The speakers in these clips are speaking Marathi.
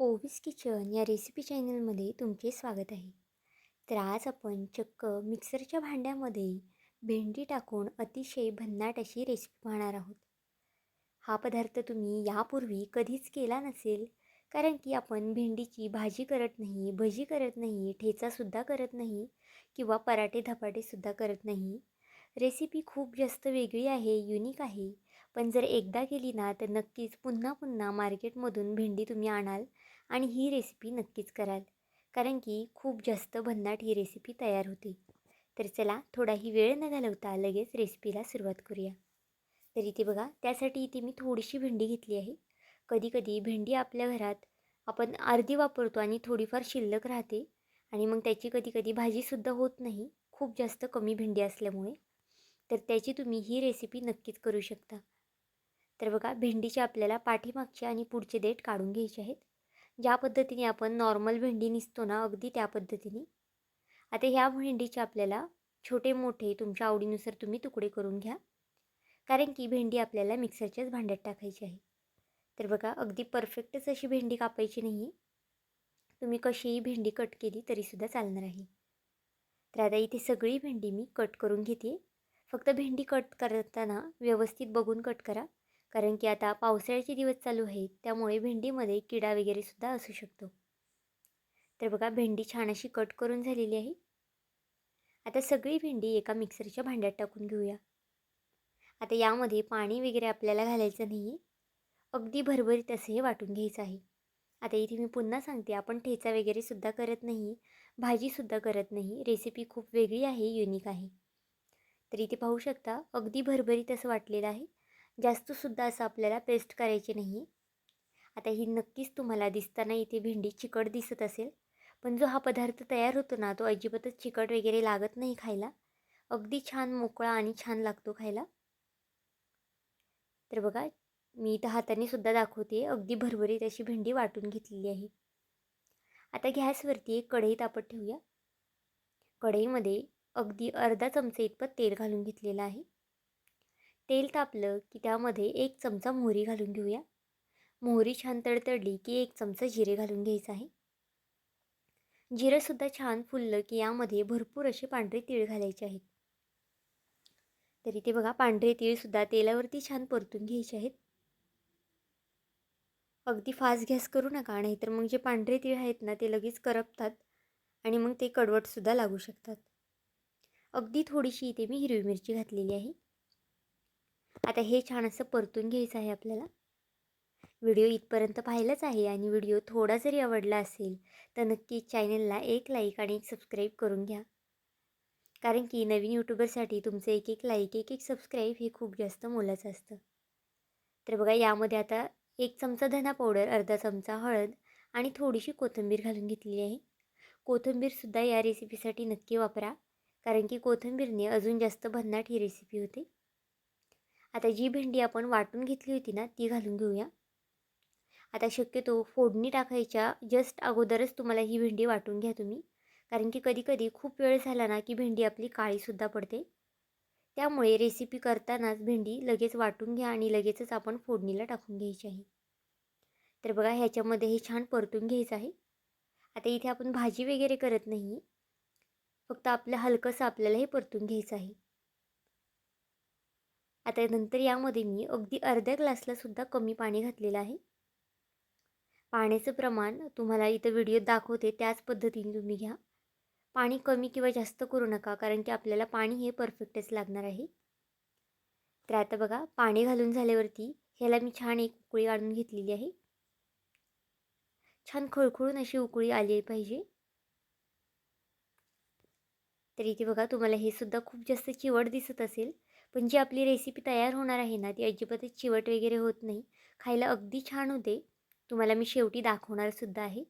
ओवीस किचन या रेसिपी चॅनलमध्ये तुमचे स्वागत आहे. तर आज आपण चक्क मिक्सरच्या भांड्यामध्ये भेंडी टाकून अतिशय भन्नाट अशी रेसिपी पाहणार आहोत. हा पदार्थ तुम्ही यापूर्वी कधीच केला नसेल कारण की आपण भेंडीची भाजी करत नाही भजी करत नाही ठेचासुद्धा करत नाही किंवा पराठे धपाटेसुद्धा करत नाही. रेसिपी खूप जास्त वेगळी आहे युनिक आहे. पण जर एकदा केली ना तर नक्कीच पुन्हा पुन्हा मार्केटमधून भेंडी तुम्ही आणाल आणि ही रेसिपी नक्कीच कराल. कारण की खूप जास्त भन्नाट ही रेसिपी तयार होते. तर चला थोडाही वेळ न घालवता लगेच रेसिपीला सुरुवात करूया. तर इथे बघा त्यासाठी इथे मी थोडीशी भेंडी घेतली आहे. कधीकधी भेंडी आपल्या घरात आपण अर्धी वापरतो आणि थोडीफार शिल्लक राहते आणि मग त्याची कधी कधी भाजीसुद्धा होत नाही. खूप जास्त कमी भेंडी असल्यामुळे. तर त्याची तुम्ही ही रेसिपी नक्कीच करू शकता. तर बघा भेंडीचे आपल्याला पाठीमागचे आणि पुढचे देठ काढून घ्यायचे आहेत. ज्या पद्धतीने आपण नॉर्मल भेंडी निसतो ना अगदी त्या पद्धतीने. आता ह्या भेंडीचे आपल्याला छोटे मोठे तुमच्या आवडीनुसार तुम्ही तुकडे करून घ्या. कारण की भेंडी आपल्याला मिक्सरच्याच भांड्यात टाकायची आहे. तर बघा अगदी परफेक्टच अशी भेंडी कापायची नाही तुम्ही कशीही भेंडी कट केली तरीसुद्धा चालणार आहे. तर आता इथे सगळी भेंडी मी कट करून घेते फक्त भेंडी कट करताना व्यवस्थित बघून कट करा. कारण की आता पावसाळ्याचे दिवस चालू आहेत त्यामुळे भेंडीमध्ये किडा वगैरे सुद्धा असू शकतो. तर बघा भेंडी छान अशी कट करून झालेली आहे. आता सगळी भेंडी एका मिक्सरच्या भांड्यात टाकून घेऊया. आता यामध्ये पाणी वगैरे आपल्याला घालायचं नाही आहे अगदी भरभरीत असं हे वाटून घ्यायचं आहे. आता इथे मी पुन्हा सांगते आपण ठेचा वगैरे सुद्धा करत नाही भाजीसुद्धा करत नाही रेसिपी खूप वेगळी आहे युनिक आहे. तर इथे पाहू शकता अगदी भरभरीत असं वाटलेलं आहे. जास्तसुद्धा असं आपल्याला पेस्ट करायची नाही. आता ही नक्कीच तुम्हाला दिसताना इथे भेंडी चिकट दिसत असेल पण जो हा पदार्थ तयार होतो ना तो अजिबातच चिकट वगैरे लागत नाही खायला. अगदी छान मोकळा आणि छान लागतो खायला. तर बघा मी इथं हाताने सुद्धा दाखवते अगदी भरभरीत अशी भेंडी वाटून घेतलेली आहे. आता गॅसवरती एक कढई तापत ठेवूया. कढईमध्ये अगदी अर्धा चमचा इतपत तेल घालून घेतलेलं आहे. तेल तापलं की त्यामध्ये एक चमचा मोहरी घालून घेऊया. मोहरी छान तडतडली की एक चमचा जिरे घालून घ्यायचं आहे. जिरंसुद्धा छान फुललं की यामध्ये भरपूर असे पांढरे तीळ घालायचे आहेत. तर इथे बघा पांढरे तीळसुद्धा तेलावरती छान परतून घ्यायचे आहेत. अगदी फास्ट गॅस करू नका नाहीतर मग जे पांढरे तीळ आहेत ना ते लगेच करपतात आणि मग ते कडवटसुद्धा लागू शकतात. अगदी थोडीशी इथे मी हिरवी मिरची घातलेली आहे. आता हे छान असं परतून घ्यायचं आहे आपल्याला. व्हिडिओ इथपर्यंत पाहिलंच आहे आणि व्हिडिओ थोडा जरी आवडला असेल तर नक्कीच चॅनलला एक लाईक आणि एक सबस्क्राईब करून घ्या. कारण की नवीन यूट्यूबरसाठी तुमचं एक एक लाईक एक एक सबस्क्राईब हे खूप जास्त मोलाचं असतं. तर बघा यामध्ये आता एक चमचा धना पावडर अर्धा चमचा हळद आणि थोडीशी कोथिंबीर घालून घेतलेली आहे. कोथिंबीरसुद्धा या रेसिपीसाठी नक्की वापरा. कारण की कोथिंबीरने अजून जास्त भन्नाट ही रेसिपी होते. आता जी भेंडी आपण वाटून घेतली होती ना ती घालून घेऊया. आता शक्यतो फोडणी टाकायच्या जस्ट अगोदरच तुम्हाला ही भेंडी वाटून घ्या तुम्ही. कारण की कधीकधी खूप वेळ झाला ना की भेंडी आपली काळीसुद्धा पडते. त्यामुळे रेसिपी करतानाच भेंडी लगेच वाटून घ्या आणि लगेचच आपण फोडणीला टाकून घ्यायची आहे. तर बघा ह्याच्यामध्ये हे छान परतून घ्यायचं आहे. आता इथे आपण भाजी वगैरे करत नाही. फक्त आपलं हलकंसं आपल्याला हे परतून घ्यायचं आहे. आता नंतर यामध्ये मी अगदी अर्ध्या ग्लासलासुद्धा कमी पाणी घातलेलं आहे. पाण्याचं प्रमाण तुम्हाला इथं व्हिडिओत दाखवते त्याच पद्धतीने तुम्ही घ्या. पाणी कमी किंवा जास्त करू नका कारण की आपल्याला पाणी हे परफेक्टच लागणार आहे. तर आता बघा पाणी घालून झाल्यावरती ह्याला मी छान एक उकळी आणून घेतलेली आहे. छान खळखळून अशी उकळी आली पाहिजे. तर इथे बघा तुम्हाला हे सुद्धा खूप जास्त चिवट दिसत असेल. पण जी आपली रेसिपी तयार होणार आहे ना ती अजिबातच चिवट वगैरे होत नाही. खायला अगदी छान होते. तुम्हाला मी शेवटी दाखवणारसुद्धा आहे.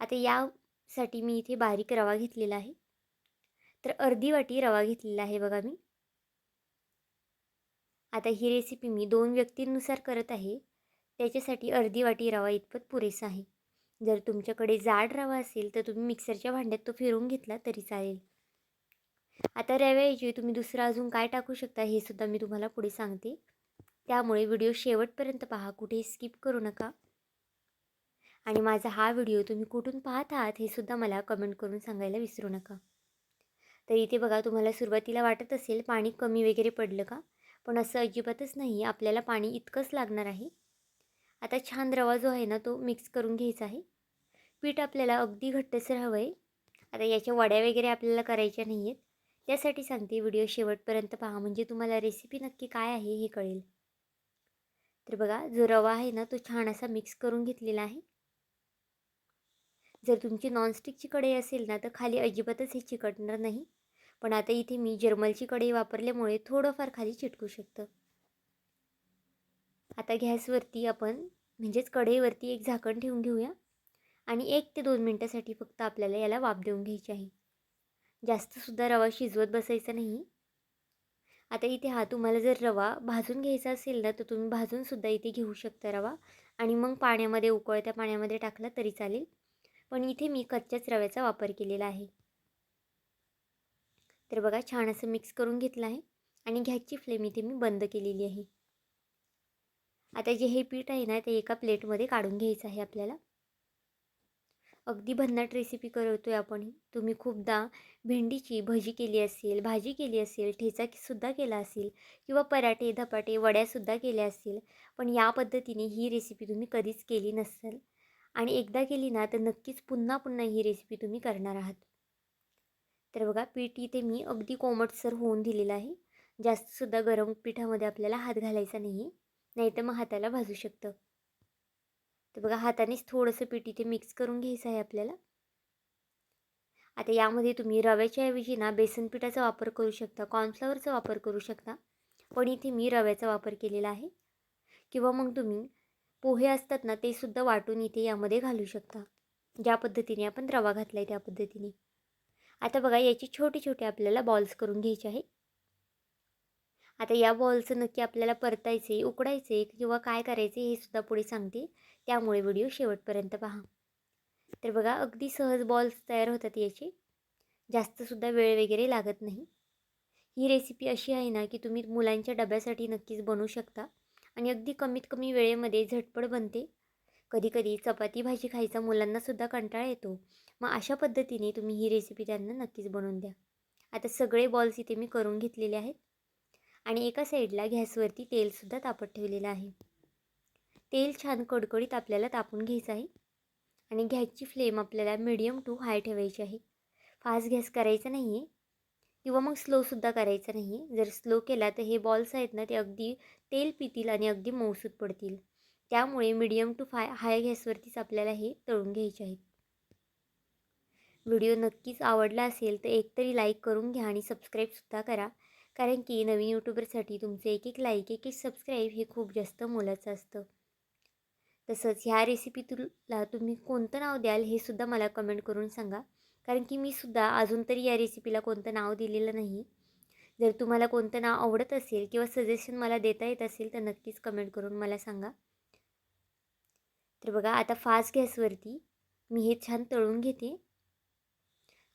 आता यासाठी मी इथे बारीक रवा घेतलेला आहे. तर अर्धी वाटी रवा घेतलेला आहे बघा मी. आता ही रेसिपी मी दोन व्यक्तींनुसार करत आहे. त्याच्यासाठी अर्धी वाटी रवा इतपत पुरेसा आहे. जर तुमच्याकडे जाड रवा असेल तर तुम्ही मिक्सरच्या भांड्यात तो फिरवून घेतला तरी चालेल. आता रव्याऐवजी तुम्ही दुसरं अजून काय टाकू शकता हे सुद्धा मी तुम्हाला पुढे सांगते. त्यामुळे व्हिडिओ शेवटपर्यंत पहा कुठेही स्किप करू नका. आणि माझा हा व्हिडिओ तुम्ही कुठून पाहत आहात हे सुद्धा मला कमेंट करून सांगायला विसरू नका. तर इथे बघा तुम्हाला सुरुवातीला वाटत असेल पाणी कमी वगैरे पडलं का? पण असं अजिबातच नाही आपल्याला पाणी इतकंच लागणार आहे. आता छान रवा जो आहे ना तो मिक्स करून घ्यायचा आहे. पीठ आपल्याला अगदी घट्टसर हवं आहे. आता याच्या वड्या वगैरे आपल्याला करायच्या नाही आहेत त्यासाठी सांगते. व्हिडिओ शेवटपर्यंत पहा. म्हणजे तुम्हाला रेसिपी नक्की काय आहे हे कळेल. तर बघा जो रवा आहे ना तो छान असा मिक्स करून घेतलेला आहे. जर तुमची नॉनस्टिकची कढई असेल ना तर खाली अजिबातच हे चिकटणार नाही. पण आता इथे मी जर्मलची कढई वापरल्यामुळे थोडंफार खाली चिटकू शकतं. आता गॅसवरती आपण म्हणजेच कढईवरती एक झाकण ठेवून घेऊया. आणि एक ते दोन मिनटासाठी फक्त आपल्याला याला वाफ देऊन घ्यायची आहे. जास्तसुद्धा रवा शिजवत बसायचा नाही. आता इथे हा तुम्हाला जर रवा भाजून घ्यायचा असेल ना तर तुम्ही भाजूनसुद्धा इथे घेऊ शकता रवा. आणि मग पाण्यामध्ये उकळत्या पाण्यामध्ये टाकला तरी चालेल. पण इथे मी कच्च्याच रव्याचा वापर केलेला आहे. तर बघा छान असं मिक्स करून घेतलं आहे. आणि गॅसची फ्लेम इथे मी बंद केलेली आहे. आता जे हे पीठ आहे ना ते एका प्लेटमध्ये काढून घ्यायचं आहे आपल्याला. अगदी भन्नाट रेसिपी करतो आहे आपण. तुम्ही खूपदा भेंडीची भजी केली असेल भाजी केली असेल ठेचा सुद्धा केला असेल किंवा पराठे धपाटे वड्यासुद्धा केल्या असतील पण या पद्धतीने ही रेसिपी तुम्ही कधीच केली नसेल. आणि एकदा केली ना तर नक्कीच पुन्हा पुन्हा ही रेसिपी तुम्ही करणार आहात. तर बघा पीठ इथे मी अगदी कोमटसर होऊन दिलेलं आहे. जास्तसुद्धा गरम पिठामध्ये आपल्याला हात घालायचा नाही नाही तर मग हाताला भाजू शकतं. तर बघा हातानेच थोडंसं पीठ इथे मिक्स करून घ्यायचं आहे आपल्याला. आता यामध्ये तुम्ही रव्याच्या ऐवजी ना बेसन पिठाचा वापर करू शकता कॉर्नफ्लॉवरचा वापर करू शकता. पण इथे मी रव्याचा वापर केलेला आहे. किंवा मग तुम्ही पोहे असतात ना ते सुद्धा वाटून इथे यामध्ये घालू शकता. ज्या पद्धतीने आपण रवा घातला आहे त्या पद्धतीने. आता बघा याचे छोटे छोटे आपल्याला बॉल्स करून घ्यायचे आहे आता या बॉलचं नक्की आपल्याला परतायचे उकडायचे किंवा काय करायचे हे सुद्धा पुढे सांगते. त्यामुळे व्हिडिओ शेवटपर्यंत पहा. तर बघा अगदी सहज बॉल्स तयार होतात याचे. जास्तसुद्धा वेळ वगैरे लागत नाही. ही रेसिपी अशी आहे ना की तुम्ही मुलांच्या डब्यासाठी नक्कीच बनवू शकता. आणि अगदी कमीत कमी वेळेमध्ये झटपट बनते. कधीकधी चपाती भाजी खायचा मुलांनासुद्धा कंटाळा येतो. मग अशा पद्धतीने तुम्ही ही रेसिपी त्यांना नक्कीच बनवून द्या. आता सगळे बॉल्स इथे मी करून घेतलेले आहेत. आणि एका साईडला गॅसवरती तेलसुद्धा तापत ठेवलेलं आहे. तेल छान कडकडीत आपल्याला तापून घ्यायचं आहे. आणि गॅसची फ्लेम आपल्याला मिडियम टू हाय ठेवायची आहे. फास्ट गॅस करायचा नाही आहे किंवा मग स्लोसुद्धा करायचा नाही आहे जर स्लो केला तर हे बॉल्स आहेत ना ते अगदी तेल पितील आणि अगदी मऊसूत पडतील. त्यामुळे मिडियम टू फाय हाय गॅसवरतीच आपल्याला हे तळून घ्यायचे आहेत व्हिडिओ नक्कीच आवडला असेल तर एकतरी लाईक करून घ्या आणि सबस्क्राईबसुद्धा करा. कारण की नवीन यूट्यूबरसाठी तुमचे एक एक लाईक एक एक सबस्क्राईब हे खूप जास्त मोलाचं असतं. तसंच ह्या रेसिपी तुला तुम्ही कोणतं नाव द्याल हे सुद्धा मला कमेंट करून सांगा. कारण की मी सुद्धा अजून तरी या रेसिपीला कोणतं नाव दिलेलं नाही. जर तुम्हाला कोणतं नाव आवडत असेल किंवा सजेशन मला देता येत असेल तर नक्कीच कमेंट करून मला सांगा. तर बघा आता फास्ट गॅसवरती मी हे छान तळून घेते.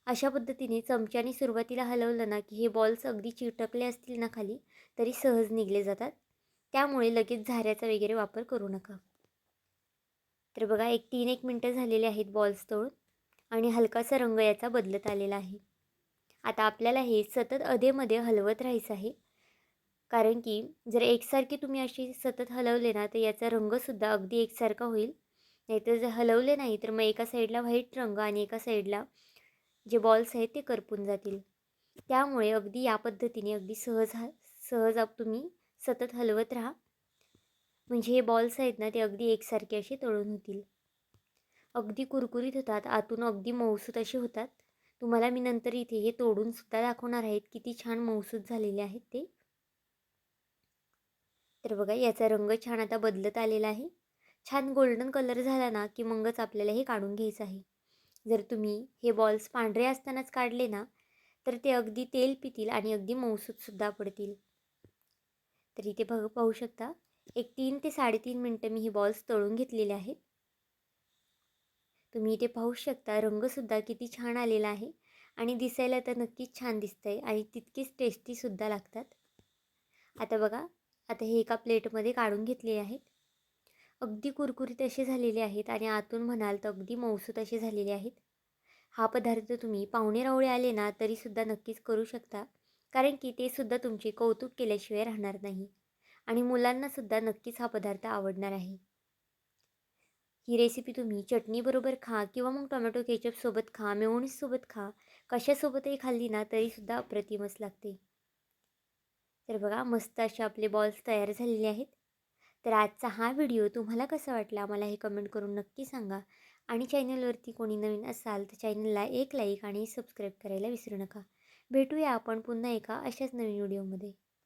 अशा पद्धतीने चमच्याने सुरुवातीला हलवलं ना की हे बॉल्स अगदी चिटकले असतील ना खाली तरी सहज निघले जातात. त्यामुळे लगेच झाऱ्याचा वगैरे वापर करू नका. तर बघा एक तीन एक मिनटं झालेले आहेत बॉल्स तोडून आणि हलकासा रंग याचा बदलत आलेला आहे. आता आपल्याला हे सतत अधेमध्ये हलवत राहायचं आहे. कारण की जर एकसारखे तुम्ही अशी सतत हलवले ना तर याचा रंगसुद्धा अगदी एकसारखा होईल. नाहीतर जर हलवले नाही तर मग एका साईडला व्हाईट रंग आणि एका साईडला जे बॉल्स आहेत ते करपून जातील. त्यामुळे अगदी या पद्धतीने अगदी सहज हा सहज तुम्ही सतत हलवत राहा. म्हणजे हे बॉल्स आहेत ना ते अगदी एकसारखे असे तळून होतील. अगदी कुरकुरीत होतात आतून अगदी मऊसूत असे होतात. तुम्हाला मी नंतर इथे हे तोडूनसुद्धा दाखवणार आहेत किती छान मऊसूत झालेले आहेत ते. तर बघा याचा रंग छान आता बदलत आलेला आहे. छान गोल्डन कलर झाला ना की मगच आपल्याला हे काढून घ्यायचं आहे. जर तुम्ही हे बॉल्स पांढरे असतानाच काढले ना तर ते अगदी तेल पितील आणि अगदी मऊसूतसुद्धा पडतील. तर इथे बघ पाहू शकता एक तीन ते साडेतीन मिनटं मी हे बॉल्स तळून घेतलेले आहेत. तुम्ही इथे पाहू शकता रंगसुद्धा किती छान आलेला आहे आणि दिसायला तर नक्कीच छान दिसतं आहे आणि तितकीच टेस्टीसुद्धा लागतात. आता बघा आता हे एका प्लेटमध्ये काढून घेतले आहेत. अगदी कुरकुरीत असे झालेले आहेत आणि आतून म्हणाल तर अगदी मौसूत असे झालेले आहेत. हा पदार्थ तुम्ही पाहुणे रावळे आले ना तरीसुद्धा नक्कीच करू शकता. कारण की ते सुद्धा तुमचे कौतुक केल्याशिवाय राहणार नाही. आणि मुलांनासुद्धा नक्कीच हा पदार्थ आवडणार आहे. ही रेसिपी तुम्ही चटणीबरोबर खा किंवा मग टोमॅटो केचपसोबत खा मेवणीसोबत खा कशासोबतही खाल्ली ना तरीसुद्धा अप्रतिमच लागते. तर बघा मस्त असे आपले बॉल्स तयार झालेले आहेत. तर आजचा हा व्हिडिओ तुम्हाला कसा वाटला मला हे कमेंट करून नक्की सांगा. आणि चॅनलवरती कोणी नवीन असाल तर चॅनलला एक लाईक आणि सबस्क्राईब करायला विसरू नका. भेटूया आपण पुन्हा एका अशाच नवीन व्हिडिओमध्ये.